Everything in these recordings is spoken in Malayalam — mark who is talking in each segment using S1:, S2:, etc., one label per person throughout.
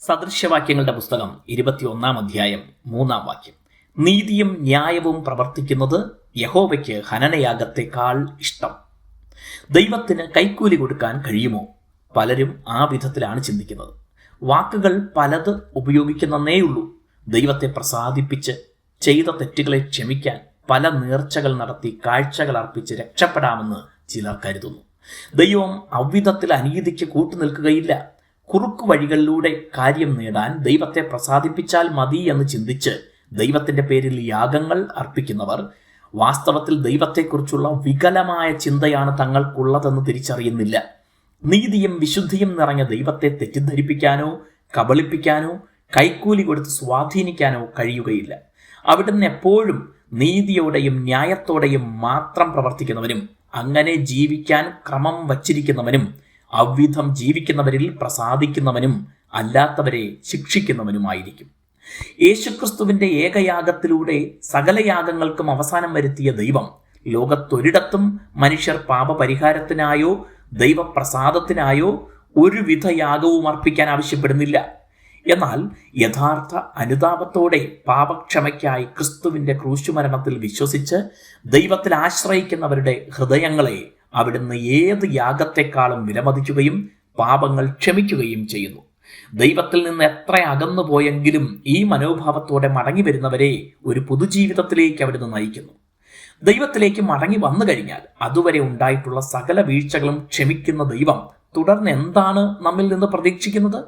S1: സദൃശ്യവാക്യങ്ങളുടെ പുസ്തകം ഇരുപത്തിയൊന്നാം അധ്യായം മൂന്നാം വാക്യം. നീതിയും ന്യായവും പ്രവർത്തിക്കുന്നത് യഹോവയ്ക്ക് ഹനനയാഗത്തെക്കാൾ ഇഷ്ടം. ദൈവത്തിന് കൈക്കൂലി കൊടുക്കാൻ കഴിയുമോ? പലരും ആ വിധത്തിലാണ് ചിന്തിക്കുന്നത്. വാക്കുകൾ പലത് ഉപയോഗിക്കുന്നേയുള്ളൂ ദൈവത്തെ പ്രസാദിപ്പിച്ച് ചെയ്ത തെറ്റുകളെ ക്ഷമിക്കാൻ പല നേർച്ചകൾ നടത്തി കാഴ്ചകൾ അർപ്പിച്ച് രക്ഷപ്പെടാമെന്ന് ചിലർ കരുതുന്നു. ദൈവം അവിധത്തിൽ അനീതിക്ക് കൂട്ടുനിൽക്കുകയില്ല. കുറുക്കു വഴികളിലൂടെ കാര്യം നേടാൻ ദൈവത്തെ പ്രസാദിപ്പിച്ചാൽ മതി എന്ന് ചിന്തിച്ച് ദൈവത്തിന്റെ പേരിൽ യാഗങ്ങൾ അർപ്പിക്കുന്നവർ വാസ്തവത്തിൽ ദൈവത്തെക്കുറിച്ചുള്ള വികലമായ ചിന്തയാണ് തങ്ങൾക്കുള്ളതെന്ന് തിരിച്ചറിയുന്നില്ല. നീതിയും വിശുദ്ധിയും നിറഞ്ഞ ദൈവത്തെ തെറ്റിദ്ധരിപ്പിക്കാനോ കബളിപ്പിക്കാനോ കൈക്കൂലി കൊടുത്ത് സ്വാധീനിക്കാനോ കഴിയുകയില്ല. അവിടുന്ന് എപ്പോഴും നീതിയോടെയും ന്യായത്തോടെയും മാത്രം പ്രവർത്തിക്കുന്നവനും അങ്ങനെ ജീവിക്കാൻ ക്രമം വച്ചിരിക്കുന്നവനും അവിധം ജീവിക്കുന്നവരിൽ പ്രസാദിക്കുന്നവനും അല്ലാത്തവരെ ശിക്ഷിക്കുന്നവനുമായിരിക്കും. യേശുക്രിസ്തുവിന്റെ ഏകയാഗത്തിലൂടെ സകല യാഗങ്ങൾക്കും അവസാനം വരുത്തിയ ദൈവം ലോകത്തൊരിടത്തും മനുഷ്യർ പാപപരിഹാരത്തിനായോ ദൈവപ്രസാദത്തിനായോ ഒരുവിധ യാഗവും അർപ്പിക്കാൻ ആവശ്യപ്പെടുന്നില്ല. എന്നാൽ യഥാർത്ഥ അനുതാപത്തോടെ പാപക്ഷമയ്ക്കായി ക്രിസ്തുവിന്റെ ക്രൂശുമരണത്തിൽ വിശ്വസിച്ച് ദൈവത്തിൽ ആശ്രയിക്കുന്നവരുടെ ഹൃദയങ്ങളെ അവിടുന്ന് ഏത് യാഗത്തെക്കാളും വിലമതിക്കുകയും പാപങ്ങൾ ക്ഷമിക്കുകയും ചെയ്യുന്നു. ദൈവത്തിൽ നിന്ന് എത്ര അകന്നു പോയെങ്കിലും ഈ മനോഭാവത്തോടെ മടങ്ങി വരുന്നവരെ ഒരു പൊതുജീവിതത്തിലേക്ക് അവിടുന്ന് നയിക്കുന്നു. ദൈവത്തിലേക്ക് മടങ്ങി വന്നു കഴിഞ്ഞാൽ അതുവരെ ഉണ്ടായിട്ടുള്ള സകല വീഴ്ചകളും ക്ഷമിക്കുന്ന ദൈവം തുടർന്ന് എന്താണ് നമ്മിൽ നിന്ന് പ്രതീക്ഷിക്കുന്നത്?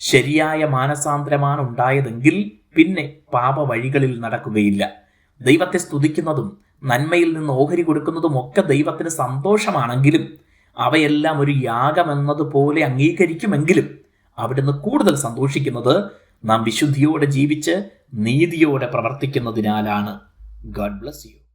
S1: ശരിയായ മാനസാന്തരമാണ് ഉണ്ടായതെങ്കിൽ പിന്നെ പാപ വഴികളിൽ നടക്കുകയില്ല. ദൈവത്തെ സ്തുതിക്കുന്നതും നന്മയിൽ നിന്ന് ഓഹരി കൊടുക്കുന്നതും ഒക്കെ ദൈവത്തിന് സന്തോഷമാണെങ്കിലും അവയെല്ലാം ഒരു യാഗമെന്നതുപോലെ അംഗീകരിക്കുമെങ്കിലും അവിടുന്ന് കൂടുതൽ സന്തോഷിക്കുന്നത് നാം വിശുദ്ധിയോടെ ജീവിച്ച് നീതിയോടെ പ്രവർത്തിക്കുന്നതിനാലാണ്. God bless you